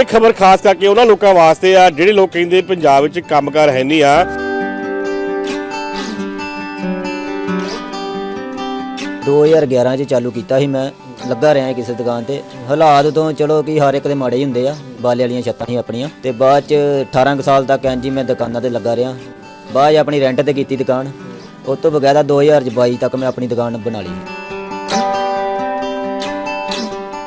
ਇਹ ਖਬਰ ਖਾਸ ਕਰਕੇ ਉਹਨਾਂ ਲੋਕਾਂ ਵਾਸਤੇ ਆ, ਜਿਹੜੇ ਲੋਕ ਕਹਿੰਦੇ ਪੰਜਾਬ ਵਿੱਚ ਕੰਮਕਾਰ ਹੈ ਨਹੀਂ ਆ। 2011 ਚ ਚਾਲੂ ਕੀਤਾ ਸੀ ਮੈਂ, ਲੱਗਾ ਰਿਹਾ ਕਿਸੇ ਦੁਕਾਨ ਤੇ। ਹਾਲਾਤ ਤੋਂ ਚਲੋ ਕਿ ਹਰ ਇੱਕ ਦੇ ਮਾੜੇ ਹੀ ਹੁੰਦੇ ਆ, ਬਾਲੇ ਵਾਲੀਆਂ ਛੱਤਾਂ ਸੀ ਆਪਣੀਆਂ। ਤੇ ਬਾਅਦ ਚ 18 ਕੁ ਸਾਲ ਤੱਕ ਐਂਜੀ ਮੈਂ ਦੁਕਾਨਾਂ ਤੇ ਲੱਗਾ ਰਿਹਾ। ਬਾਅਦ 'ਚ ਆਪਣੀ ਰੈਂਟ ਤੇ ਕੀਤੀ ਦੁਕਾਨ। ਉਸ ਤੋਂ ਬਗੈਰਾ 2022 ਤੱਕ ਮੈਂ ਆਪਣੀ ਦੁਕਾਨ ਬਣਾ ਲਈ।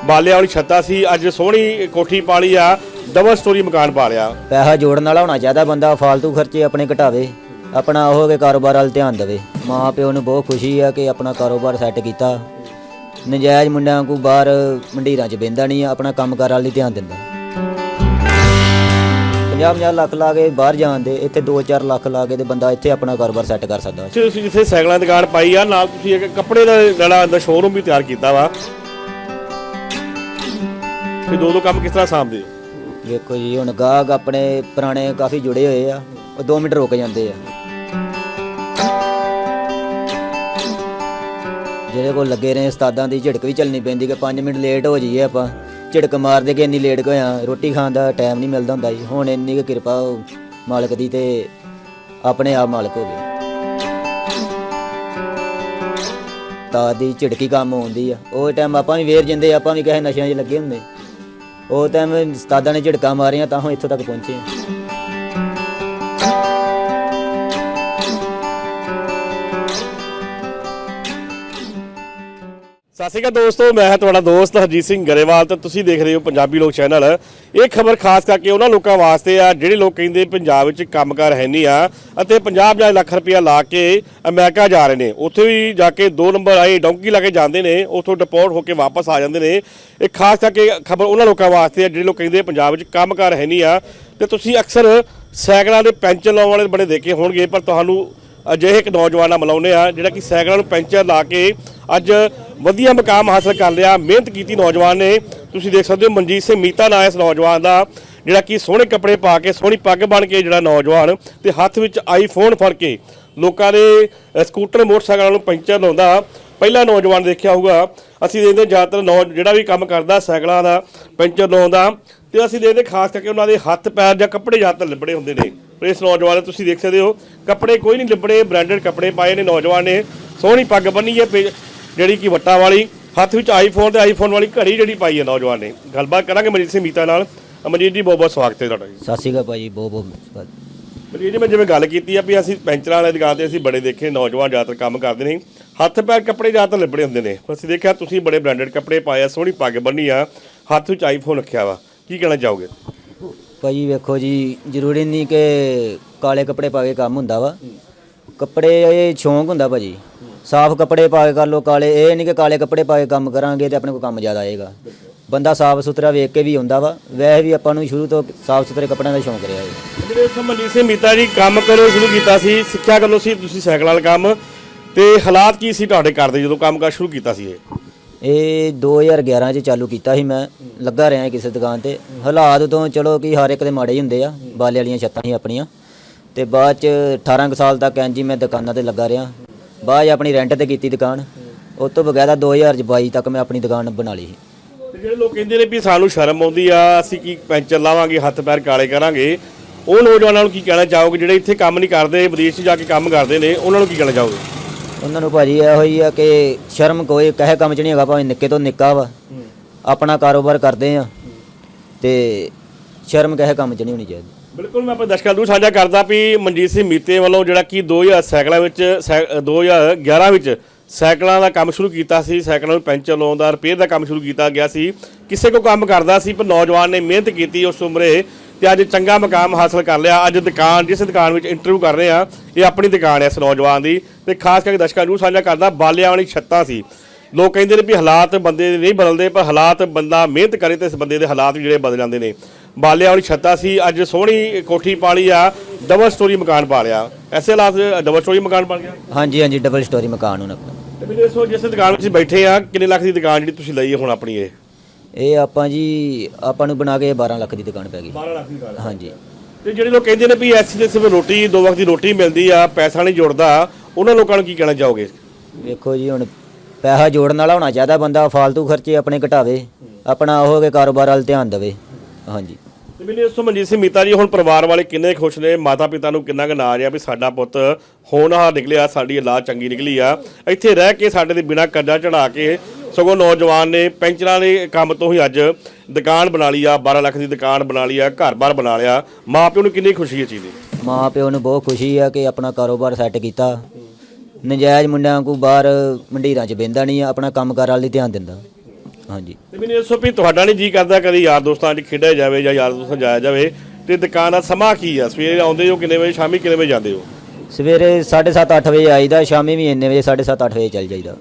ਬਾਲਿਆਂ ਵਾਲੀ ਛੱਤਾ ਸੀ ਅੱਜ ਸੋਹਣੀ ਕੋਠੀ ਪਾ ਲਈ ਆ ਡਬਲ ਸਟੋਰੀ ਮਕਾਨ ਪਾ ਲਿਆ। ਪੈਸਾ ਜੋੜਨ ਵਾਲਾ ਹੋਣਾ ਚਾਹੀਦਾ ਬੰਦਾ ਫालतू ਖਰਚੇ ਆਪਣੇ ਘਟਾਵੇ ਆਪਣਾ ਉਹ ਕੇ ਕਾਰੋਬਾਰ ਵੱਲ ਧਿਆਨ ਦੇਵੇ। ਮਾਂ ਪਿਓ ਨੂੰ ਬਹੁਤ ਖੁਸ਼ੀ ਆ ਕਿ ਆਪਣਾ ਕਾਰੋਬਾਰ ਸੈੱਟ ਕੀਤਾ। ਨਜਾਇਜ਼ ਮੁੰਡਿਆਂ ਕੋ ਬਾਹਰ ਮੰਡੀਰਾਂ 'ਚ ਬਹਿੰਦਾ ਨਹੀਂ ਆਪਣਾ ਕੰਮਕਾਰ ਵੱਲ ਧਿਆਨ ਦਿੰਦਾ। 50-50 ਲੱਖ ਲਾ ਕੇ ਬਾਹਰ ਜਾਣ ਦੇ ਇੱਥੇ 2-4 ਲੱਖ ਲਾ ਕੇ ਤੇ ਬੰਦਾ ਇੱਥੇ ਆਪਣਾ ਕਾਰੋਬਾਰ ਸੈੱਟ ਕਰ ਸਕਦਾ। ਤੁਸੀਂ ਜਿੱਥੇ ਸਾਈਕਲਾਂ ਦੀ ਦੁਕਾਨ ਪਾਈ ਆ ਨਾਲ ਤੁਸੀਂ ਇੱਕ ਕੱਪੜੇ ਦਾ ਜਿਹੜਾ ਅੰਦਰ ਸ਼ੋਰੂਮ ਵੀ ਤਿਆਰ ਕੀਤਾ ਵਾ। ਤੇ ਦੋ ਦੋ ਕੰਮ ਕਿਸ ਤਰ੍ਹਾਂ ਸਾਂਭਦੇ? ਹੋ ਵੇਖੋ ਜੀ, ਹੁਣ ਗਾਹਕ ਆਪਣੇ ਪੁਰਾਣੇ ਕਾਫੀ ਜੁੜੇ ਹੋਏ ਆ, ਉਹ 2 ਮਿੰਟ ਰੁਕ ਜਾਂਦੇ ਆ। ਜਿਹੜੇ ਕੋਲ ਲੱਗੇ ਰਹੇ ਉਸਤਾਦਾਂ ਦੀ ਝਿੜਕ ਵੀ ਚੱਲਣੀ ਪੈਂਦੀ ਕਿ 5 ਮਿੰਟ ਲੇਟ ਹੋ ਜਾਈਏ ਆਪਾਂ। ਝਿੜਕ ਮਾਰਦੇ ਕਿ ਇੰਨੀ ਲੇਟ ਹੋਇਆ? ਰੋਟੀ ਖਾਣ ਦਾ ਟਾਈਮ ਨਹੀਂ ਮਿਲਦਾ ਹੁੰਦਾ ਜੀ। ਹੁਣ ਇੰਨੀ ਕੁ ਕਿਰਪਾ ਉਹ ਮਾਲਕ ਦੀ ਤੇ ਆਪਣੇ ਆਪ ਮਾਲਕ ਹੋ ਗਏ। ਤਾਂ ਦੀ ਝਿੜਕੀ ਕੰਮ ਆਉਂਦੀ ਆ। ਉਹ ਟਾਈਮ ਆਪਾਂ ਵੀ ਵੇਰ ਜਾਂਦੇ ਆਪਾਂ ਵੀ ਕਿਸੇ ਨਸ਼ਿਆਂ 'ਚ ਲੱਗੇ ਹੁੰਦੇ। ਉਹ ਟਾਈਮ ਉਸਤਾਦਾਂ ਨੇ ਝਿੜਕਾਂ ਮਾਰੀਆਂ ਤਾਂ ਹੁਣ ਇੱਥੋਂ ਤੱਕ ਪਹੁੰਚੇ ਆ ਸਤਿ ਸ਼੍ਰੀ ਅਕਾਲ ਦੋਸਤੋ, ਮੈਂ ਹਾਂ ਤੁਹਾਡਾ ਦੋਸਤ ਹਰਜੀਤ ਸਿੰਘ ਗਰੇਵਾਲ ਤੇ ਤੁਸੀਂ ਦੇਖ ਰਹੇ ਹੋ ਪੰਜਾਬੀ ਲੋਕ ਚੈਨਲ। ਇਹ ਖਬਰ ਖਾਸ ਕਰਕੇ ਉਹਨਾਂ ਲੋਕਾਂ ਵਾਸਤੇ ਆ, ਜਿਹੜੇ ਲੋਕ ਕਹਿੰਦੇ ਪੰਜਾਬ ਵਿੱਚ ਕੰਮਕਾਰ ਹੈ ਨਹੀਂ ਆ ਅਤੇ 50 ਲੱਖ ਰੁਪਇਆ ਲਾ ਕੇ ਅਮਰੀਕਾ ਜਾ ਰਹੇ ਨੇ। ਉੱਥੇ ਵੀ ਜਾ ਕੇ 2 ਨੰਬਰ ਆਏ, ਡੌਂਕੀ ਲਾ ਕੇ ਜਾਂਦੇ ਨੇ, ਉੱਥੋਂ ਡਿਪੋਰਟ ਹੋ ਕੇ ਵਾਪਸ ਆ ਜਾਂਦੇ ਨੇ। ਇਹ ਖਾਸ ਕਰਕੇ ਖਬਰ ਉਹਨਾਂ ਲੋਕਾਂ ਵਾਸਤੇ ਆ, ਜਿਹੜੇ ਲੋਕ ਕਹਿੰਦੇ ਪੰਜਾਬ ਵਿੱਚ ਕੰਮਕਾਰ ਹੈ ਨਹੀਂ ਆ। ਤੇ ਤੁਸੀਂ ਅਕਸਰ ਸਾਈਕਲਾਂ ਦੇ ਪੈਂਚਰ ਲਾਉਣ ਵਾਲੇ ਬੜੇ ਦੇਖੇ ਹੋਣਗੇ, ਪਰ ਤੁਹਾਨੂੰ ਅਜਿਹੇ ਇੱਕ ਨੌਜਵਾਨ ਨਾਲ ਮਿਲਾਉਂਦੇ ਆ ਜਿਹੜਾ ਕਿ ਸਾਈਕਲਾਂ ਨੂੰ ਪੈਂਚਰ ਲਾ ਕੇ ਅੱਜ ਵਧੀਆ ਮੁਕਾਮ ਹਾਸਲ ਕਰ ਲਿਆ। ਮਿਹਨਤ ਕੀਤੀ ਨੌਜਵਾਨ ਨੇ। ਤੁਸੀਂ ਦੇਖ ਸਕਦੇ ਹੋ, ਮਨਜੀਤ ਸਿੰਘ ਮੀਤਾ ਨਾਂ ਇਸ ਨੌਜਵਾਨ ਦਾ ਜਿਹੜਾ ਕਿ ਸੋਹਣੇ ਕੱਪੜੇ ਪਾ ਕੇ, ਸੋਹਣੀ ਪੱਗ ਬਣ ਕੇ ਜਿਹੜਾ ਨੌਜਵਾਨ ਤੇ ਹੱਥ ਵਿੱਚ ਆਈਫੋਨ ਫੜ ਕੇ ਲੋਕਾਂ ਦੇ ਸਕੂਟਰ, ਮੋਟਰਸਾਈਕਲਾਂ ਨੂੰ ਪੈਂਚਰ ਲਾਉਂਦਾ। ਪਹਿਲਾ ਨੌਜਵਾਨ ਦੇਖਿਆ ਹੋਊਗਾ। ਅਸੀਂ ਦੇਖਦੇ ਜ਼ਿਆਦਾਤਰ ਨੌ, ਜਿਹੜਾ ਵੀ ਕੰਮ ਕਰਦਾ, ਸਾਈਕਲਾਂ ਦਾ ਪੈਂਚਰ ਲਾਉਂਦਾ। ਤੇ ਅਸੀਂ ਦੇਖਦੇ ਖਾਸ ਕਰਕੇ ਉਹਨਾਂ ਦੇ ਹੱਥ ਪੈਰ ਜਾਂ ਕੱਪੜੇ ਜ਼ਿਆਦਾਤਰ ਲਿਬੜੇ ਹੁੰਦੇ ਨੇ। ਪਰ ਇਸ ਨੌਜਵਾਨ ਤੁਸੀਂ ਦੇਖ ਸਕਦੇ ਹੋ ਕੱਪੜੇ ਕੋਈ ਨਹੀਂ ਲਿਬੜੇ ਬ੍ਰਾਂਡਡ ਕੱਪੜੇ ਪਾਏ ਨੇ ਨੌਜਵਾਨ ਨੇ। ਸੋਹਣੀ ਪੱਗ ਬੰਨੀ ਹੈ ਜਿਹੜੀ ਕਿ ਵੱਟਾਂ ਵਾਲੀ ਹੱਥ ਵਿੱਚ ਆਈਫੋਨ ਤੇ ਆਈਫੋਨ ਵਾਲੀ ਘੜੀ ਜਿਹੜੀ ਪਾਈ ਹੈ ਨੌਜਵਾਨ ਨੇ। ਗੱਲਬਾਤ ਕਰਾਂਗੇ ਮਨਜੀਤ ਸਿੰਘ ਮੀਤਾ ਨਾਲ। ਮਨਜੀਤ ਜੀ ਬਹੁਤ ਬਹੁਤ ਸਵਾਗਤ ਹੈ ਤੁਹਾਡਾ ਜੀ। ਸਤਿ ਸ਼੍ਰੀ ਅਕਾਲ ਭਾਜੀ ਬਹੁਤ ਬਹੁਤ। ਮਨਜੀਤ ਜੀ ਮੈਂ ਜਿਵੇਂ ਗੱਲ ਕੀਤੀ ਆ ਵੀ ਅਸੀਂ ਪੈਂਚਰਾਂ ਵਾਲੇ ਦੁਕਾਨ ਤੇ ਅਸੀਂ ਬੜੇ ਦੇਖੇ ਨੌਜਵਾਨ ਜ਼ਿਆਦਾਤਰ ਕੰਮ ਕਰਦੇ ਨੇ। ਹੱਥ ਪੈਰ ਕੱਪੜੇ ਜ਼ਿਆਦਾਤਰ ਲਿਬੜੇ ਹੁੰਦੇ ਨੇ। ਪਰ ਅਸੀਂ ਦੇਖਿਆ ਤੁਸੀਂ ਬੜੇ ਬ੍ਰਾਂਡਡ ਕੱਪੜੇ ਪਾਏ ਆ ਸੋਹਣੀ ਪੱਗ ਬੰਨੀ ਆ ਹੱਥ ਵਿੱਚ ਆਈਫੋਨ ਰੱਖਿਆ ਵਾ। ਕੀ ਕਹਿਣਾ ਚਾਹੋਗੇ? ਭਾਜੀ ਵੇਖੋ ਜੀ, ਜ਼ਰੂਰੀ ਨਹੀਂ ਕਿ ਕਾਲੇ ਕੱਪੜੇ ਪਾ ਕੇ ਕੰਮ ਹੁੰਦਾ ਵਾ। ਕੱਪੜੇ ਇਹ ਸ਼ੌਂਕ ਹੁੰਦਾ ਭਾਜੀ। ਸਾਫ਼ ਕੱਪੜੇ ਪਾ ਕੇ ਕਰ ਲੋ ਕਾਲੇ, ਇਹ ਨਹੀਂ ਕਿ ਕਾਲੇ ਕੱਪੜੇ ਪਾ ਕੇ ਕੰਮ ਕਰਾਂਗੇ ਤੇ ਆਪਣੇ ਕੋਲ ਕੰਮ ਜ਼ਿਆਦਾ ਆਏਗਾ। ਬੰਦਾ ਸਾਫ਼ ਸੁਥਰਾ ਵੇਖ ਕੇ ਵੀ ਹੁੰਦਾ ਵਾ, ਵੈਸੇ ਵੀ ਆਪਾਂ ਨੂੰ ਸ਼ੁਰੂ ਤੋਂ ਸਾਫ਼ ਸੁਥਰੇ ਕੱਪੜਿਆਂ ਦਾ ਸ਼ੌਂਕ ਰਿਹਾ ਹੈ ਜਿਹੜੇ ਉਸ ਮਨਜੀਤ ਸਿੰਘ ਮੀਤਾ ਜੀ ਕੰਮ ਕਰੋ, ਸ਼ੁਰੂ ਕੀਤਾ ਸੀ, ਸਿੱਖਿਆ ਕਰੋ ਸੀ, ਤੁਸੀਂ ਸਾਈਕਲ ਵਾਲਾ ਕੰਮ, ਤੇ ਹਾਲਾਤ ਕੀ ਸੀ ਤੁਹਾਡੇ ਘਰ ਦੇ ਜਦੋਂ ਕੰਮ ਕਰ ਸ਼ੁਰੂ ਕੀਤਾ ਸੀ ਇਹ? ਇਹ 2011 ਚ ਚਾਲੂ ਕੀਤਾ ਸੀ ਮੈਂ। ਲੱਗਾ ਰਿਹਾ ਕਿਸੇ ਦੁਕਾਨ ਤੇ। ਹਾਲਾਤ ਤੋਂ ਚਲੋ ਕਿ ਹਰ ਇੱਕ ਦੇ ਮਾੜੇ ਹੀ ਹੁੰਦੇ ਆ। ਬਾਲੇ ਵਾਲੀਆਂ ਛੱਤਾਂ ਸੀ ਆਪਣੀਆਂ। ਤੇ ਬਾਅਦ ਚ 18 ਕੁ ਸਾਲ ਤੱਕ ਐਂਜੀ ਮੈਂ ਦੁਕਾਨਾਂ ਤੇ ਲੱਗਾ ਰਿਹਾ। ਬਾਅਦ 'ਚ ਆਪਣੀ ਰੈਂਟ ਤੇ ਕੀਤੀ ਦੁਕਾਨ। ਉਸ ਤੋਂ ਬਗੈਰਾ 2022 ਤੱਕ ਮੈਂ ਆਪਣੀ ਦੁਕਾਨ ਬਣਾ ਲਈ ਸੀ। ਤੇ ਜਿਹੜੇ ਲੋਕ ਕਹਿੰਦੇ ਨੇ ਵੀ ਸਾਨੂੰ ਸ਼ਰਮ ਆਉਂਦੀ ਆ, ਅਸੀਂ ਕੀ ਪੈਂਚਰ ਲਾਵਾਂਗੇ, ਹੱਥ ਪੈਰ ਕਾਲੇ ਕਰਾਂਗੇ। ਉਹ ਨੌਜਵਾਨਾਂ ਨੂੰ ਕੀ ਕਹਿਣਾ ਚਾਹੋਗੇ? ਜਿਹੜੇ ਇੱਥੇ ਕੰਮ ਨਹੀਂ ਕਰਦੇ, ਵਿਦੇਸ਼ 'ਚ ਜਾ ਕੇ ਕੰਮ ਕਰਦੇ ਨੇ, ਉਹਨਾਂ ਨੂੰ ਕੀ ਕਹਿਣਾ ਚਾਹੋਗੇ? ਉਹਨਾਂ ਨੂੰ ਭਾਜੀ ਇਹੋ ਹੀ ਆ ਕਿ ਸ਼ਰਮ ਕੋਈ ਕਹੇ ਕੰਮ ਚ ਨਹੀਂ ਹੈਗਾ ਭਾਵੇਂ ਨਿੱਕੇ ਤੋਂ ਨਿੱਕਾ ਵਾ। ਆਪਣਾ ਕਾਰੋਬਾਰ ਕਰਦੇ ਆ। ਤੇ ਸ਼ਰਮ ਕਹੇ ਕੰਮ ਚ ਨਹੀਂ ਹੋਣੀ ਚਾਹੀਦੀ। ਬਿਲਕੁਲ ਮੈਂ ਆਪਣੇ ਦਰਸ਼ਕਾਂ ਨੂੰ ਸਾਂਝਾ ਕਰਦਾ ਵੀ ਮਨਜੀਤ ਸਿੰਘ ਮੀਤੇ ਵੱਲੋਂ ਜਿਹੜਾ ਕਿ 2000 ਸਾਈਕਲਾਂ ਵਿੱਚ ਸਾਈ- ਅ, 2011 ਵਿੱਚ ਸਾਈਕਲਾਂ ਦਾ ਕੰਮ ਸ਼ੁਰੂ ਕੀਤਾ ਸੀ ਸਾਈਕਲਾਂ ਨੂੰ ਪੈਂਚਰ ਲਾਉਣ ਦਾ ਰਿਪੇਅਰ ਦਾ ਕੰਮ ਸ਼ੁਰੂ ਕੀਤਾ ਗਿਆ ਸੀ। ਕਿਸੇ ਕੋ ਕੰਮ ਕਰਦਾ ਸੀ ਪਰ ਨੌਜਵਾਨ ਨੇ ਮਿਹਨਤ ਕੀਤੀ ਉਸ ਉਮਰੇ ਤੇ ਅੱਜ ਚੰਗਾ ਮਕਾਮ ਹਾਸਲ ਕਰ ਲਿਆ। ਅੱਜ ਦੁਕਾਨ ਜਿਸ ਦੁਕਾਨ ਵਿੱਚ ਇੰਟਰਵਿਊ ਕਰ ਰਹੇ ਆ ਇਹ ਆਪਣੀ ਦੁਕਾਨ ਹੈ ਇਸ ਨੌਜਵਾਨ ਦੀ। ਤੇ ਖਾਸ ਕਰਕੇ ਦਰਸ਼ਕਾਂ ਨੂੰ ਸਾਂਝਾ ਕਰਦਾ ਬਾਲਿਆਂ ਵਾਲੀ ਛੱਤਾਂ ਸੀ। ਲੋਕ ਕਹਿੰਦੇ ਨੇ ਵੀ ਹਾਲਾਤ ਬੰਦੇ ਦੇ ਨਹੀਂ ਬਦਲਦੇ ਪਰ ਹਾਲਾਤ ਬੰਦਾ ਮਿਹਨਤ ਕਰੇ ਤੇ ਇਸ ਬੰਦੇ ਦੇ ਹਾਲਾਤ ਵੀ ਜਿਹੜੇ ਬਦਲ ਜਾਂਦੇ ਨੇ। ਬਾਲਿਆਂ ਵਾਲੀ ਛੱਤਾਂ ਸੀ ਅੱਜ ਸੋਹਣੀ ਕੋਠੀ ਪਾ ਲਈ ਆ ਡਬਲ ਸਟੋਰੀ ਮਕਾਨ ਪਾ ਲਿਆ। ਐਸੇ ਹਾਲਾਤ ਡਬਲ ਸਟੋਰੀ ਮਕਾਨ ਬਣ ਗਿਆ? ਹਾਂਜੀ ਹਾਂਜੀ ਡਬਲ ਸਟੋਰੀ ਮਕਾਨ ਹੁਣ ਆਪਣਾ। ਤੇ ਮੈਨੂੰ ਦੱਸੋ ਜਿਸ ਦੁਕਾਨ ਵਿੱਚ ਬੈਠੇ ਆ ਕਿੰਨੇ ਲੱਖ ਦੀ ਦੁਕਾਨ ਜਿਹੜੀ ਤੁਸੀਂ ਲਈ ਹੈ ਹੁਣ ਆਪਣੀ ਇਹ? ਇਹ ਆਪਾਂ ਜੀ ਆਪਾਂ ਨੂੰ ਬਣਾ ਕੇ 12 ਲੱਖ ਦੀ ਦੁਕਾਨ ਪੈ ਗਈ। 12 ਲੱਖ ਦੀ ਦੁਕਾਨ ਹਾਂਜੀ। ਤੇ ਜਿਹੜੇ ਲੋਕ ਕਹਿੰਦੇ ਨੇ ਵੀ ਐਸੀ ਦੇ ਸਿਰਫ ਰੋਟੀ ਦੋ ਵਕਤ ਦੀ ਰੋਟੀ ਮਿਲਦੀ ਆ ਪੈਸਾ ਨਹੀਂ ਜੁੜਦਾ ਉਹਨਾਂ ਲੋਕਾਂ ਨੂੰ ਕੀ ਕਹਿਣਾ ਚਾਹੋਗੇ? ਵੇਖੋ ਜੀ ਹੁਣ ਪੈਸਾ ਜੋੜਨ ਵਾਲਾ ਹੋਣਾ ਚਾਹੀਦਾ ਬੰਦਾ ਫालतू ਖਰਚੇ ਆਪਣੇ ਘਟਾਵੇ ਆਪਣਾ ਉਹ ਕੇ ਕਾਰੋਬਾਰ ਵੱਲ ਧਿਆਨ ਦੇਵੇ। ਹਾਂਜੀ। ਤੇ ਮੈਨੂੰ ਇਸ ਤੋਂ ਮਨਜੀਤ ਸਿੰਘ ਮੀਤਾ ਜੀ ਹੁਣ ਪਰਿਵਾਰ ਵਾਲੇ ਕਿੰਨੇ ਖੁਸ਼ ਨੇ ਮਾਤਾ ਪਿਤਾ ਨੂੰ ਕਿੰਨਾ ਕੁ ਨਾਜ਼ ਆ ਵੀ ਸਾਡਾ ਪੁੱਤ ਹੋਣਹਾਰ ਨਿਕਲਿਆ ਸਾਡੀ ਔਲਾਦ ਚੰਗੀ ਨਿਕਲੀ ਆ। ਇੱਥੇ ਰਹਿ ਕੇ ਸਾਡੇ ਦੇ ਬਿਨਾ ਕਰਜ਼ਾ ਚੜਾ ਕੇ ਸਗੋਂ ਨੌਜਵਾਨ ਨੇ ਪੈਂਚਰਾਂ ਦੇ ਕੰਮ ਤੋਂ ਹੀ ਅੱਜ ਦੁਕਾਨ ਬਣਾ ਲਈ ਆ 12 ਲੱਖ ਦੀ ਦੁਕਾਨ ਬਣਾ ਲਈ ਆ ਘਰ-ਬਾਰ ਬਣਾ ਲਿਆ। ਮਾਂ ਪਿਓ ਨੂੰ ਕਿੰਨੀ ਖੁਸ਼ੀ ਹੈ ਚੀਜ਼ ਦੀ? ਮਾਂ ਪਿਓ ਨੂੰ ਬਹੁਤ ਖੁਸ਼ੀ ਆ ਕਿ ਆਪਣਾ ਕਾਰੋਬਾਰ ਸੈੱਟ ਕੀਤਾ। ਨਜਾਇਜ਼ ਮੁੰਡਿਆਂ ਕੋ ਬਾਹਰ ਮੰਡੀਰਾਂ 'ਚ ਬਹਿੰਦਾ ਨਹੀਂ ਆ ਆਪਣਾ ਕੰਮ ਕਾਰ ਵਾਲੀ ਧਿਆਨ ਦਿੰਦਾ। ਹਾਂਜੀ। ਤੇ ਮੈਨੂੰ ਇਹ ਦੱਸੋ ਵੀ ਤੁਹਾਡਾ ਨਹੀਂ ਜੀ ਕਰਦਾ ਕਦੀ ਯਾਰ ਦੋਸਤਾਂ 'ਚ ਖੇਡਿਆ ਜਾਵੇ ਜਾਂ ਯਾਰ ਦੋਸਤਾਂ ਜਾਇਆ ਜਾਵੇ ਤੇ ਦੁਕਾਨ ਦਾ ਸਮਾਂ ਕੀ ਆ? ਸਵੇਰੇ ਆਉਂਦੇ ਹੋ ਕਿੰਨੇ ਵਜੇ ਸ਼ਾਮੀ ਕਿੰਨੇ ਵਜੇ ਜਾਂਦੇ ਹੋ? ਸਵੇਰੇ 7:30 8 ਵਜੇ ਆਈਦਾ ਸ਼ਾਮੀ ਵੀ ਇੰਨੇ ਵਜੇ 7:30 8 ਵਜੇ ਚੱਲ ਜਾਈਦਾ।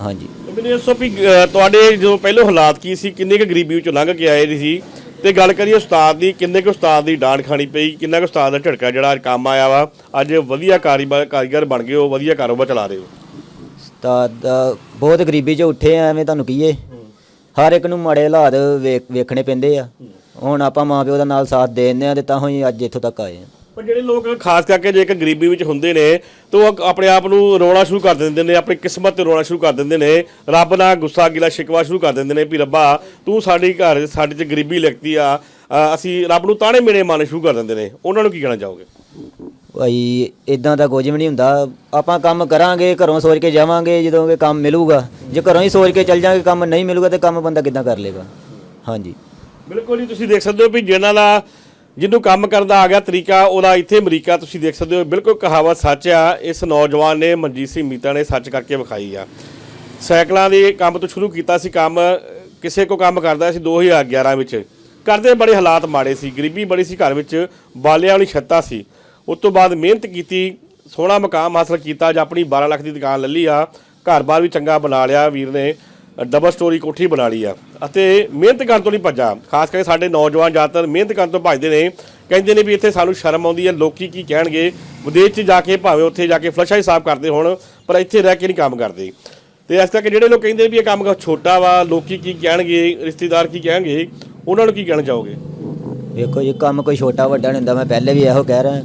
ਹਾਂਜੀ। ਮੈਨੂੰ ਇਹ ਦੱਸੋ ਵੀ ਅਹ, ਤੁਹਾਡੇ ਜੋ ਪਹਿਲੇ ਹਾਲਾਤ ਕੀ ਸੀ? ਕਿੰਨੇ ਕੁ ਗਰੀਬੀ ਵਿੱਚੋਂ ਲੰਘ ਕੇ ਆਏ ਸੀ? ਤੇ ਗੱਲ ਕਰੀਏ ਉਸਤਾਦ ਦੀ, ਕਿੰਨੇ ਕੁ ਉਸਤਾਦ ਦੀ ਡਾਂਟ ਖਾਣੀ ਪਈ, ਕਿੰਨਾ ਕੁ ਉਸਤਾਦ ਦਾ ਝਟਕਾ ਜਿਹੜਾ ਅੱਜ ਕੰਮ ਆਇਆ ਵਾ, ਅੱਜ ਵਧੀਆ ਕਾਰੀਗਰ ਕਾਰੀਗਰ ਬਣ ਗਏ ਹੋ, ਵਧੀਆ ਕਾਰੋਬਾਰ ਚਲਾ ਰਹੇ ਹੋ। ਉਸਤਾਦ ਦਾ ਬਹੁਤ ਗਰੀਬੀ 'ਚ ਉੱਠੇ ਆ, ਐਵੇਂ ਤੁਹਾਨੂੰ ਕਹੀਏ। ਹਰ ਇੱਕ ਨੂੰ ਮਾੜੇ ਹਾਲਾਤ ਵੇਖ- ਵੇਖਣੇ ਪੈਂਦੇ ਆ। ਹੁਣ ਆਪਾਂ ਮਾਂ ਪਿਓ ਦਾ ਨਾਲ ਸਾਥ ਦੇ ਦਿੰਦੇ ਆ ਤੇ ਤਾਂ ਹੀ ਅੱਜ ਇੱਥੋਂ ਤੱਕ ਆਏ ਆ। ਪਰ ਜਿਹੜੇ ਲੋਕ ਖਾਸ ਕਰਕੇ ਜੇ ਇੱਕ ਗਰੀਬੀ ਵਿੱਚ ਹੁੰਦੇ ਨੇ ਤਾਂ ਉਹ ਆਪਣੇ ਆਪ ਨੂੰ ਰੋਣਾ ਸ਼ੁਰੂ ਕਰ ਦਿੰਦੇ ਨੇ ਆਪਣੀ ਕਿਸਮਤ ਤੇ ਰੋਣਾ ਸ਼ੁਰੂ ਕਰ ਦਿੰਦੇ ਨੇ। ਰੱਬ ਨਾਲ ਗੁੱਸਾ ਗਿਲਾ ਸ਼ਿਕਵਾ ਸ਼ੁਰੂ ਕਰ ਦਿੰਦੇ ਨੇ ਵੀ ਰੱਬਾ ਤੂੰ ਸਾਡੀ ਘਰ ਸਾਡੇ 'ਚ ਗਰੀਬੀ ਲਿਖਤੀ ਆ ਅ, ਅਸੀਂ ਰੱਬ ਨੂੰ ਤਾਣੇ ਮੇਣੇ ਮਾਰਨੇ ਸ਼ੁਰੂ ਕਰ ਦਿੰਦੇ ਨੇ। ਉਹਨਾਂ ਨੂੰ ਕੀ ਕਹਿਣਾ ਚਾਹੋਗੇ? ਭਾਈ ਇਦਾਂ ਦਾ ਕੁਝ ਵੀ ਨਹੀਂ ਹੁੰਦਾ। ਆਪਾਂ ਕੰਮ ਕਰਾਂਗੇ ਘਰੋਂ ਸੋਚ ਕੇ ਜਾਵਾਂਗੇ ਜਦੋਂ ਕਿ ਕੰਮ ਮਿਲੂਗਾ। ਜੇ ਘਰੋਂ ਹੀ ਸੋਚ ਕੇ ਚੱਲ ਜਾਾਂਗੇ ਕੰਮ ਨਹੀਂ ਮਿਲੂਗਾ ਤੇ ਕੰਮ ਬੰਦਾ ਕਿੱਦਾਂ ਕਰ ਲੇਗਾ? ਹਾਂਜੀ। ਬਿਲਕੁਲ ਜੀ ਤੁਸੀਂ ਦੇਖ ਸਕਦੇ ਹੋ ਵੀ ਜਿਹਨਾਂ ਦਾ ਜਿਹਨੂੰ ਕੰਮ ਕਰਨ ਦਾ ਆ ਗਿਆ ਤਰੀਕਾ, ਉਹਦਾ ਇੱਥੇ ਅਮਰੀਕਾ ਤੁਸੀਂ ਦੇਖ ਸਕਦੇ ਹੋ, ਬਿਲਕੁਲ ਕਹਾਵਤ ਸੱਚ ਆ। ਇਸ ਨੌਜਵਾਨ ਨੇ ਮਨਜੀਤ ਸਿੰਘ ਮੀਤਾ ਨੇ ਸੱਚ ਕਰਕੇ ਵਿਖਾਈ ਆ। ਸਾਈਕਲਾਂ ਦੇ ਕੰਮ ਤੋਂ ਸ਼ੁਰੂ ਕੀਤਾ ਸੀ ਕੰਮ, ਕਿਸੇ ਕੋ ਕੰਮ ਕਰਦਾ ਸੀ 2011 ਵਿੱਚ। ਕਰਦੇ ਬੜੇ ਹਾਲਾਤ ਮਾੜੇ ਸੀ, ਗਰੀਬੀ ਬੜੀ ਸੀ ਘਰ ਵਿੱਚ, ਬਾਲਿਆਂ ਵਾਲੀ ਛੱਤਾ ਸੀ। ਉਸ ਤੋਂ ਬਾਅਦ ਮਿਹਨਤ ਕੀਤੀ, ਸੋਹਣਾ ਮਕਾਮ ਹਾਸਲ ਕੀਤਾ ਜਾਂ ਆਪਣੀ 12 ਲੱਖ ਦੀ ਦੁਕਾਨ ਲੈ ਲਈ ਆ। ਘਰ-ਬਾਰ ਵੀ ਚੰਗਾ ਬਣਾ ਲਿਆ ਵੀਰ ਨੇ। ਡਬਲ ਸਟੋਰੀ ਕੋਠੀ ਬਣਾ ਲਈ ਆ। ਅਤੇ ਮਿਹਨਤ ਕਰਨ ਤੋਂ ਨਹੀਂ ਭੱਜਾ। ਖਾਸ ਕਰਕੇ ਸਾਡੇ ਨੌਜਵਾਨ ਜ਼ਿਆਦਾਤਰ ਮਿਹਨਤ ਕਰਨ ਤੋਂ ਭੱਜਦੇ ਨੇ। ਕਹਿੰਦੇ ਨੇ ਵੀ ਇੱਥੇ ਸਾਨੂੰ ਸ਼ਰਮ ਆਉਂਦੀ ਹੈ ਲੋਕੀ ਕੀ ਕਹਿਣਗੇ? ਵਿਦੇਸ਼ 'ਚ ਜਾ ਕੇ ਭਾਵੇਂ ਉੱਥੇ ਜਾ ਕੇ ਫਲਸ਼ਾ ਹੀ ਸਾਫ਼ ਕਰਦੇ ਹੋਣ ਪਰ ਇੱਥੇ ਰਹਿ ਕੇ ਨਹੀਂ ਕੰਮ ਕਰਦੇ। ਤੇ ਇਸ ਕਰਕੇ ਜਿਹੜੇ ਲੋਕ ਕਹਿੰਦੇ ਵੀ ਇਹ ਕੰਮ ਛੋਟਾ ਵਾ ਲੋਕੀ ਕੀ ਕਹਿਣਗੇ ਰਿਸ਼ਤੇਦਾਰ ਕੀ ਕਹਿਣਗੇ ਉਹਨਾਂ ਨੂੰ ਕੀ ਕਹਿਣਾ ਚਾਹੋਗੇ? ਵੇਖੋ ਜੀ ਕੰਮ ਕੋਈ ਛੋਟਾ ਵੱਡਾ ਨਹੀਂ ਹੁੰਦਾ ਮੈਂ ਪਹਿਲੇ ਵੀ ਇਹੋ ਕਹਿ ਰਿਹਾ।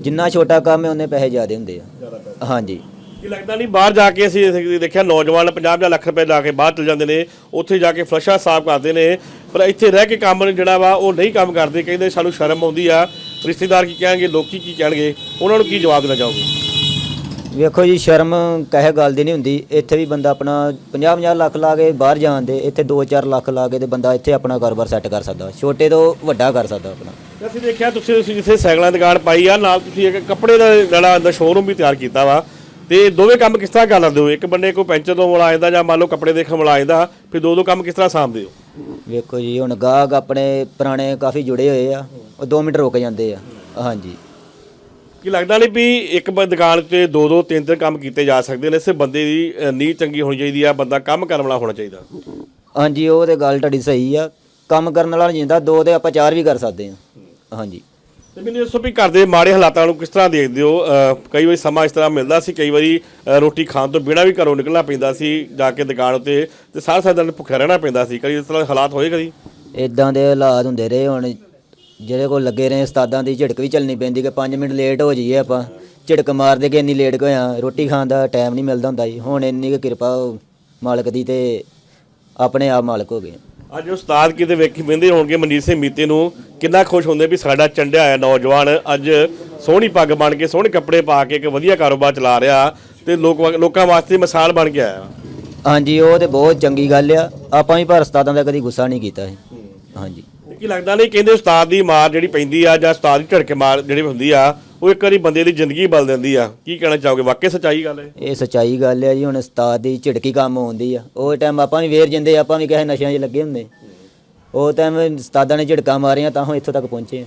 ਜਿੰਨਾ ਛੋਟਾ ਕੰਮ ਹੈ ਉਹਨੇ ਪੈਸੇ ਜ਼ਿਆਦੇ ਹੁੰਦੇ ਆ। ਹਾਂਜੀ। ਕੀ ਲੱਗਦਾ ਨਹੀਂ ਬਾਹਰ ਜਾ ਕੇ ਅਸੀਂ ਦੇਖਿਆ ਨੌਜਵਾਨ 50 ਲੱਖ ਰੁਪਏ ਲਾ ਕੇ ਬਾਹਰ ਚਲ ਜਾਂਦੇ ਨੇ ਉੱਥੇ ਜਾ ਕੇ ਫਲਸ਼ਾ ਸਾਫ਼ ਕਰਦੇ ਨੇ ਪਰ ਇੱਥੇ ਰਹਿ ਕੇ ਕੰਮ ਜਿਹੜਾ ਵਾ ਉਹ ਨਹੀਂ ਕੰਮ ਕਰਦੇ ਕਹਿੰਦੇ ਸਾਨੂੰ ਸ਼ਰਮ ਆਉਂਦੀ ਆ। ਰਿਸ਼ਤੇਦਾਰ ਕੀ ਕਹਿਣਗੇ ਲੋਕੀ ਕੀ ਕਹਿਣਗੇ? ਉਹਨਾਂ ਨੂੰ ਕੀ ਜਵਾਬ ਦੇਣਾ ਚਾਹੋਗੇ? ਵੇਖੋ ਜੀ ਸ਼ਰਮ ਕਹੇ ਗੱਲ ਦੀ ਨਹੀਂ ਹੁੰਦੀ। ਇੱਥੇ ਵੀ ਬੰਦਾ ਆਪਣਾ 50-50 ਲੱਖ ਲਾ ਕੇ ਬਾਹਰ ਜਾਣ ਦੇ ਇੱਥੇ 2-4 ਲੱਖ ਲਾ ਕੇ ਤੇ ਬੰਦਾ ਇੱਥੇ ਆਪਣਾ ਕਾਰੋਬਾਰ ਸੈੱਟ ਕਰ ਸਕਦਾ। ਛੋਟੇ ਤੋਂ ਵੱਡਾ ਕਰ ਸਕਦਾ ਆਪਣਾ। ਅਸੀਂ ਦੇਖਿਆ ਤੁਸੀਂ ਤੁਸੀਂ ਜਿੱਥੇ ਸਾਈਕਲਾਂ ਦੀ ਦੁਕਾਨ ਪਾਈ ਆ ਨਾਲ ਤੁਸੀਂ ਇੱਕ ਕੱਪੜੇ ਦਾ ਜਿਹੜਾ ਅੰਦਰ ਸ਼ੋਰੂਮ ਵੀ ਤਿਆਰ ਕੀਤਾ ਵਾ ਤੇ ਦੋਵੇਂ ਕੰਮ ਕਿਸ ਤਰ੍ਹਾਂ ਕਰ ਲੈਂਦੇ ਹੋ? ਇੱਕ ਬੰਦੇ ਕੋ ਪੈਂਚਰ ਤੋਂ ਮਿਲਾ ਜਾਂਦਾ ਜਾਂ ਮੰਨ ਲਓ ਕੱਪੜੇ ਦੇਖਣ ਮਿਲਾ ਜਾਂਦਾ ਫਿਰ ਦੋ ਦੋ ਕੰਮ ਕਿਸ ਤਰ੍ਹਾਂ ਸਾਂਭਦੇ ਹੋ? ਵੇਖੋ ਜੀ ਹੁਣ ਗਾਹਕ ਆਪਣੇ ਪੁਰਾਣੇ ਕਾਫੀ ਜੁੜੇ ਹੋਏ ਆ ਉਹ 2 ਮਿੰਟ ਰੁਕ ਜਾਂਦੇ ਆ। ਹਾਂਜੀ। ਕੀ ਲੱਗਦਾ ਨਹੀਂ ਵੀ ਇੱਕ ਬ- ਦੁਕਾਨ ਤੇ ਦੋ ਦੋ ਤਿੰਨ ਤਿੰਨ ਕੰਮ ਕੀਤੇ ਜਾ ਸਕਦੇ ਨੇ ਇਸੇ ਬੰਦੇ ਦੀ ਅ, ਨੀਂਹ ਚੰਗੀ ਹੋਣੀ ਚਾਹੀਦੀ ਆ ਬੰਦਾ ਕੰਮ ਕਰਨ ਵਾਲਾ ਹੋਣਾ ਚਾਹੀਦਾ? ਹਾਂਜੀ ਉਹ ਤੇ ਗੱਲ ਤੁਹਾਡੀ ਸਹੀ ਆ ਕੰਮ ਕਰਨ ਵਾਲਾ ਨਹੀਂ ਜਿੰਦਾ ਦੋ ਤੇ ਆਪਾਂ ਚਾਰ ਵੀ ਕਰ ਸਕਦੇ ਆ। ਹਾਂਜੀ। ਤੇ ਮੈਨੂੰ ਦੱਸੋ ਵੀ ਘਰ ਦੇ ਮਾੜੇ ਹਾਲਾਤਾਂ ਨੂੰ ਕਿਸ ਤਰ੍ਹਾਂ ਦੇਖਦੇ ਹੋ? ਅ, ਕਈ ਵਾਰੀ ਸਮਾਂ ਇਸ ਤਰ੍ਹਾਂ ਮਿਲਦਾ ਸੀ ਕਈ ਵਾਰੀ ਅ, ਰੋਟੀ ਖਾਣ ਤੋਂ ਬਿਨਾਂ ਵੀ ਘਰੋਂ ਨਿਕਲਣਾ ਪੈਂਦਾ ਸੀ ਜਾ ਕੇ ਦੁਕਾਨ ਉੱਤੇ ਤੇ ਸਾਰਾ ਸਾਰਾ ਦਿਨ ਭੁੱਖਾ ਰਹਿਣਾ ਪੈਂਦਾ ਸੀ। ਕਦੀ ਇਸ ਤਰ੍ਹਾਂ ਦੇ ਹਾਲਾਤ ਹੋਏ ਕਦੀ? ਇਦਾਂ ਦੇ ਹਾਲਾਤ ਹੁੰਦੇ ਰਹੇ ਹੁਣ ਜਿਹੜੇ ਕੋਲ ਲੱਗੇ ਰਹੇ ਉਸਤਾਦਾਂ ਦੀ ਝਿੜਕ ਵੀ ਚੱਲਣੀ ਪੈਂਦੀ ਕਿ 5 ਮਿੰਟ ਲੇਟ ਹੋ ਜਾਈਏ ਆਪਾਂ। ਝਿੜਕ ਮਾਰਦੇ ਕਿ ਇੰਨੀ ਲੇਟ ਹੋਇਆ ਰੋਟੀ ਖਾਣ ਦਾ ਟਾਈਮ ਨਹੀਂ ਮਿਲਦਾ ਹੁੰਦਾ ਜੀ। ਹੁਣ ਇੰਨੀ ਕੁ ਕਿਰਪਾ ਮਾਲਕ ਦੀ ਤੇ ਆਪਣੇ ਆਪ ਮਾਲਕ ਹੋ ਗਏ। ਅੱਜ ਉਸਤਾਦ ਕਿਤੇ ਵੇਖੀ ਬੰਦੇ ਹੋਣਗੇ ਮਨਜੀਤ ਸਿੰਘ ਮੀਤੇ ਨੂੰ ਕਿੰਨਾ ਖੁਸ਼ ਹੁੰਦੇ ਵੀ ਸਾਡਾ ਚੰਡਿਆ ਹੋਇਆ ਨੌਜਵਾਨ ਅੱਜ ਸੋਹਣੀ ਪੱਗ ਬਣ ਕੇ ਸੋਹਣੇ ਕੱਪੜੇ ਪਾ ਕੇ ਇੱਕ ਵਧੀਆ ਕਾਰੋਬਾਰ ਚਲਾ ਰਿਹਾ ਤੇ ਲੋਕ ਲੋਕਾਂ ਵਾਸਤੇ ਮਿਸਾਲ ਬਣ ਕੇ ਆਇਆ। ਹਾਂਜੀ ਉਹ ਤੇ ਬਹੁਤ ਚੰਗੀ ਗੱਲ ਆ। ਆਪਾਂ ਵੀ ਪਰ ਉਸਤਾਦਾਂ ਦਾ ਕਦੀ ਗੁੱਸਾ ਨਹੀਂ ਕੀਤਾ ਹਾਂਜੀ। ਕੀ ਲੱਗਦਾ ਨਹੀਂ ਕਹਿੰਦੇ ਉਸਤਾਦ ਦੀ ਮਾਰ ਜਿਹੜੀ ਪੈਂਦੀ ਆ ਜਾਂ ਉਸਤਾਦ ਦੀ ਝੜਕੇ ਮਾਰ ਜਿਹੜੀ ਹੁੰਦੀ ਆ ਉਹ ਇੱਕ ਵਾਰੀ ਬੰਦੇ ਦੀ ਜ਼ਿੰਦਗੀ ਬਦਲ ਦਿੰਦੀ ਆ। ਕੀ ਕਹਿਣਾ ਚਾਹੋਗੇ? ਵਾਕਈ ਸੱਚਾਈ ਗੱਲ ਹੈ? ਇਹ ਸਚਾਈ ਗੱਲ ਹੈ ਜੀ ਹੁਣ ਉਸਤਾਦ ਦੀ ਝਿੜਕੀ ਕੰਮ ਆਉਂਦੀ ਆ। ਉਹ ਟਾਈਮ ਆਪਾਂ ਵੀ ਵੇਰ ਜਾਂਦੇ ਆਪਾਂ ਵੀ ਕਿਸੇ ਨਸ਼ਿਆਂ 'ਚ ਲੱਗੇ ਹੁੰਦੇ। ਉਹ ਟਾਈਮ ਉਸਤਾਦਾਂ ਨੇ ਝਿੜਕਾਂ ਮਾਰੀਆਂ ਤਾਂ ਹੁਣ ਇੱਥੋਂ ਤੱਕ ਪਹੁੰਚੇ ਆ।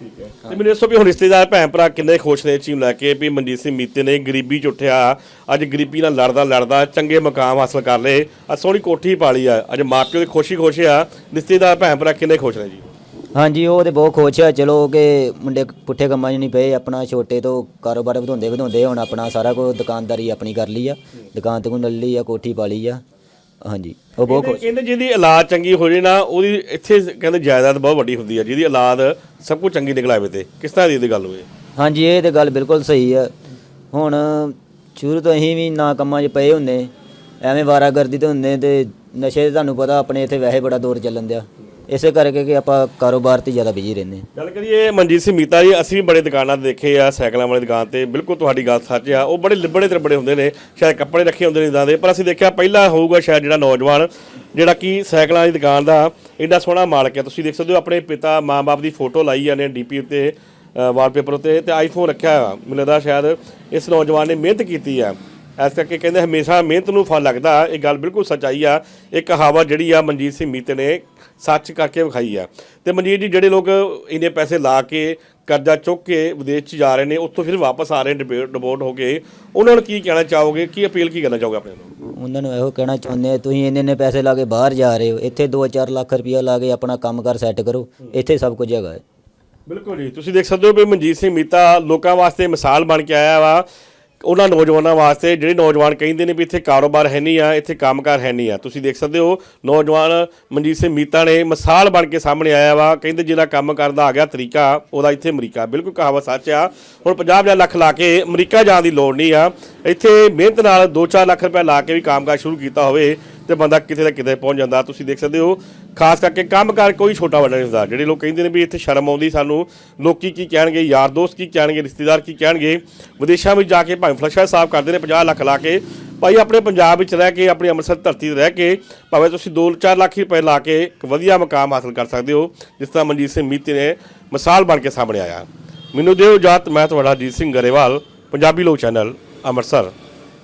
ਠੀਕ ਹੈ। ਤੇ ਮੈਨੂੰ ਦੱਸੋ ਵੀ ਹੁਣ ਰਿਸ਼ਤੇਦਾਰ ਭੈਣ ਭਰਾ ਕਿੰਨੇ ਖੁਸ਼ ਨੇ ਨੂੰ ਲੈ ਕੇ ਵੀ ਮਨਜੀਤ ਸਿੰਘ ਮੀਤੇ ਨੇ ਗਰੀਬੀ ਚ ਉੱਠਿਆ। ਅੱਜ ਗਰੀਬੀ ਨਾਲ ਲੜਦਾ ਲੜਦਾ ਚੰਗੇ ਮਕਾਮ ਹਾਸਲ ਕਰ ਲਏ। ਅੱਜ ਸੋਹਣੀ ਕੋਠੀ ਪਾ ਲਈ ਆ। ਅੱਜ ਮਾਪਿਓ ਦੀ ਖੁਸ਼ੀ ਖੁਸ਼ ਆ। ਰਿਸ਼ਤੇਦਾਰ ਭੈਣ ਭਰਾ ਕਿੰਨੇ ਖੁਸ਼ ਨੇ ਜੀ? ਹਾਂਜੀ ਉਹ ਤੇ ਬਹੁਤ ਖੁਸ਼ ਆ। ਚਲੋ ਕਿ ਮੁੰਡੇ ਪੁੱਠੇ ਕੰਮਾਂ 'ਚ ਨਹੀਂ ਪਏ ਆਪਣਾ ਛੋਟੇ ਤੋਂ ਕਾਰੋਬਾਰ ਵਧਾਉਂਦੇ ਵਧਾਉਂਦੇ ਹੁਣ ਆਪਣਾ ਸਾਰਾ ਕੁਝ ਦੁਕਾਨਦਾਰੀ ਆਪਣੀ ਕਰ ਲਈ ਆ। ਦੁਕਾਨ ਤੇ ਕੋ ਲੈ ਲਈ ਆ ਕੋਠੀ ਪਾ ਲਈ ਆ। ਹਾਂਜੀ ਉਹ ਬਹੁਤ ਖੁਸ਼। ਕਹਿੰਦੇ ਜਿਹਦੀ ਔਲਾਦ ਚੰਗੀ ਹੋ ਜੇ ਨਾ ਉਹਦੀ ਇੱਥੇ ਕਹਿੰਦੇ ਜਾਇਦਾਦ ਬਹੁਤ ਵੱਡੀ ਹੁੰਦੀ ਆ। ਜਿਹਦੀ ਔਲਾਦ ਸਭ ਕੁਝ ਚੰਗੀ ਨਿਕਲ ਆਵੇ ਤੇ ਕਿਸ ਤਰ੍ਹਾਂ ਦੀ ਇਹਦੀ ਗੱਲ ਹੋਏ ਹਾਂਜੀ ਇਹ ਤੇ ਗੱਲ ਬਿਲਕੁਲ ਸਹੀ ਆ। ਹੁਣ ਸ਼ੁਰੂ ਤੋਂ ਅਸੀਂ ਵੀ ਨਾ ਕੰਮਾਂ 'ਚ ਪਏ ਹੁੰਨੇ ਐਵੇਂ ਵਾਰਾਗਰਦੀ ਤੇ ਹੁੰਨੇ ਤੇ ਨਸ਼ੇ ਤੁਹਾਨੂੰ ਪਤਾ ਆਪਣੇ ਇੱਥੇ ਵੈਸੇ ਬੜਾ ਦੌਰ ਚੱਲਣ ਦਿਆ। ਇਸੇ ਕਰਕੇ ਕਿ ਆਪਾਂ ਕਾਰੋਬਾਰ ਤੇ ਜ਼ਿਆਦਾ ਬਿਜ਼ੀ ਰਹਿੰਦੇ ਹਾਂ। ਗੱਲ ਕਰੀਏ ਮਨਜੀਤ ਸਿੰਘ ਮੀਤਾ ਜੀ, ਅਸੀਂ ਵੀ ਬੜੇ ਦੁਕਾਨਾਂ ਤੇ ਦੇਖੇ ਆ, ਸਾਈਕਲਾਂ ਵਾਲੀ ਦੁਕਾਨ ਤੇ। ਬਿਲਕੁਲ ਤੁਹਾਡੀ ਗੱਲ ਸੱਚ ਆ। ਉਹ ਬੜੇ ਲਿਬੜੇ ਤੇ ਹੁੰਦੇ ਨੇ। ਸ਼ਾਇਦ ਕੱਪੜੇ ਰੱਖੇ ਹੁੰਦੇ ਨੇ ਇਦਾਂ ਦੇ, ਪਰ ਅਸੀਂ ਦੇਖਿਆ ਪਹਿਲਾਂ ਹੋਊਗਾ ਸ਼ਾਇਦ ਜਿਹੜਾ ਨੌਜਵਾਨ, ਜਿਹੜਾ ਕਿ ਸਾਈਕਲਾਂ ਦੀ ਦੁਕਾਨ ਦਾ ਐਡਾ ਸੋਹਣਾ ਮਾਲਕ ਹੈ ਤੁਸੀਂ ਦੇਖ ਸਕਦੇ ਹੋ ਆਪਣੇ ਪਿਤਾ, ਮਾਂ-ਬਾਪ ਦੀ ਫੋਟੋ ਲਾਈ ਜਾਂਦੇ ਡੀਪੀ ਉੱਤੇ ਵਾਲਪੇਪਰ ਉੱਤੇ ਤੇ ਆਈਫੋਨ ਰੱਖਿਆ ਹੋਇਆ ਮੈਨੂੰ ਲੱਗਦਾ ਸ਼ਾਇਦ। ਇਸ ਨੌਜਵਾਨ ਨੇ ਮਿਹਨਤ ਕੀਤੀ ਆ। ਇਸ ਕਰਕੇ ਕਹਿੰਦੇ ਹਮੇਸ਼ਾ ਮਿਹਨਤ ਨੂੰ ਫਲ ਲੱਗਦਾ। ਇਹ ਗੱਲ ਬਿਲਕੁਲ ਸੱਚਾਈ ਆ। ਇਹ ਕਹਾਵਤ ਜਿਹੜੀ ਆ ਮਨਜੀਤ ਸਿੰਘ ਮੀਤੇ ਨੇ ਸੱਚ ਕਰਕੇ ਵਿਖਾਈ ਆ। ਤੇ ਮਨਜੀਤ ਜੀ ਜਿਹੜੇ ਲੋਕ ਇੰਨੇ ਪੈਸੇ ਲਾ ਕੇ ਕਰਜ਼ਾ ਚੁੱਕ ਕੇ ਵਿਦੇਸ਼ 'ਚ ਜਾ ਰਹੇ ਨੇ ਉੱਥੋਂ ਫਿਰ ਵਾਪਸ ਆ ਰਹੇ ਨੇ ਡਿਪੋਰਟ ਹੋ ਕੇ ਉਹਨਾਂ ਨੂੰ ਕੀ ਕਹਿਣਾ ਚਾਹੋਗੇ? ਕੀ ਅਪੀਲ ਕੀ ਕਰਨਾ ਚਾਹੋਗੇ ਆਪਣੇ ਨੂੰ ਉਹਨਾਂ ਨੂੰ ਇਹੋ ਕਹਿਣਾ ਚਾਹੁੰਦੇ ਆ ਤੁਸੀਂ ਇੰਨੇ ਇੰਨੇ ਪੈਸੇ ਲਾ ਕੇ ਬਾਹਰ ਜਾ ਰਹੇ ਹੋ ਇੱਥੇ 2-4 ਲੱਖ ਰੁਪਇਆ ਲਾ ਕੇ ਆਪਣਾ ਕੰਮ ਕਰ ਸੈੱਟ ਕਰੋ ਇੱਥੇ ਸਭ ਕੁਝ ਹੈਗਾ ਹੈ। ਬਿਲਕੁਲ ਜੀ। ਤੁਸੀਂ ਦੇਖ ਸਕਦੇ ਹੋ ਵੀ ਮਨਜੀਤ ਸਿੰਘ ਮੀਤਾ ਲੋਕਾਂ ਵਾਸਤੇ ਮਿਸਾਲ ਬਣ ਕੇ ਆਇਆ ਵਾ। ਉਹਨਾਂ ਨੌਜਵਾਨਾਂ ਵਾਸਤੇ ਜਿਹੜੇ ਨੌਜਵਾਨ ਕਹਿੰਦੇ ਨੇ ਵੀ ਇੱਥੇ ਕਾਰੋਬਾਰ ਹੈ ਨਹੀਂ ਆ, ਇੱਥੇ ਕੰਮਕਾਰ ਹੈ ਨਹੀਂ ਆ। ਤੁਸੀਂ ਦੇਖ ਸਕਦੇ ਹੋ, ਨੌਜਵਾਨ ਮਨਜੀਤ ਸਿੰਘ ਮੀਤਾ ਨੇ ਮਿਸਾਲ ਬਣ ਕੇ ਸਾਹਮਣੇ ਆਇਆ ਵਾ, ਕਹਿੰਦੇ ਜਿਹੜਾ ਕੰਮ ਕਰਦਾ ਆ ਗਿਆ ਤਰੀਕਾ, ਉਹਦਾ ਇੱਥੇ ਅਮਰੀਕਾ, ਬਿਲਕੁਲ ਕਹਾਵਤ ਸੱਚ ਆ। ਹੁਣ 50 ਲੱਖ ਲਾ ਕੇ ਅਮਰੀਕਾ ਜਾਣ ਦੀ ਲੋੜ ਨਹੀਂ ਆ। ਇੱਥੇ ਮਿਹਨਤ ਨਾਲ 2-4 ਲੱਖ ਰੁਪਏ ਲਾ ਕੇ ਵੀ ਕੰਮਕਾਰ ਸ਼ੁਰੂ ਕੀਤਾ ਹੋਵੇ ਤੇ ਬੰਦਾ ਕਿਤੇ ਨਾ ਕਿਤੇ ਪਹੁੰਚ ਜਾਂਦਾ। ਤੁਸੀਂ ਦੇਖ ਸਕਦੇ ਹੋ ਖਾਸ ਕਰਕੇ ਕੰਮਕਾਰ ਕੋਈ ਛੋਟਾ ਵੱਡਾ ਨਹੀਂ ਹੁੰਦਾ। ਜਿਹੜੇ ਲੋਕ ਕਹਿੰਦੇ ਨੇ ਵੀ ਇੱਥੇ ਸ਼ਰਮ ਆਉਂਦੀ ਸਾਨੂੰ, ਲੋਕੀ ਕੀ ਕਹਿਣਗੇ, ਯਾਰ ਦੋਸਤ ਕੀ ਕਹਿਣਗੇ, ਰਿਸ਼ਤੇਦਾਰ ਕੀ ਕਹਿਣਗੇ, ਵਿਦੇਸ਼ਾਂ ਵਿੱਚ ਜਾ ਕੇ ਭਾਵੇਂ ਫਲਸ਼ਾ ਸਾਫ਼ ਕਰਦੇ ਨੇ 50 ਲੱਖ ਲਾ ਕੇ, ਭਾਈ ਆਪਣੇ ਪੰਜਾਬ ਵਿੱਚ ਰਹਿ ਕੇ, ਆਪਣੀ ਅੰਮ੍ਰਿਤਸਰ ਧਰਤੀ ਤੇ ਰਹਿ ਕੇ, ਭਾਵੇਂ ਤੁਸੀਂ 2-4 ਲੱਖ ਰੁਪਏ ਲਾ ਕੇ ਇੱਕ ਵਧੀਆ ਮਕਾਮ ਹਾਸਲ ਕਰ ਸਕਦੇ ਹੋ, ਜਿਸ ਤਰ੍ਹਾਂ ਮਨਜੀਤ ਸਿੰਘ ਮੀਤੀ ਨੇ ਮਿਸਾਲ ਬਣ ਕੇ ਸਾਹਮਣੇ ਆਇਆ। ਮੈਨੂੰ ਦਿਓ ਜਾਤ ਮੈਂ ਤੁਹਾਡਾ ਅਜੀਤ ਸਿੰਘ ਗਰੇਵਾਲ, ਪੰਜਾਬੀ ਲੋਕ ਚੈਨਲ, ਅੰਮ੍ਰਿਤਸਰ।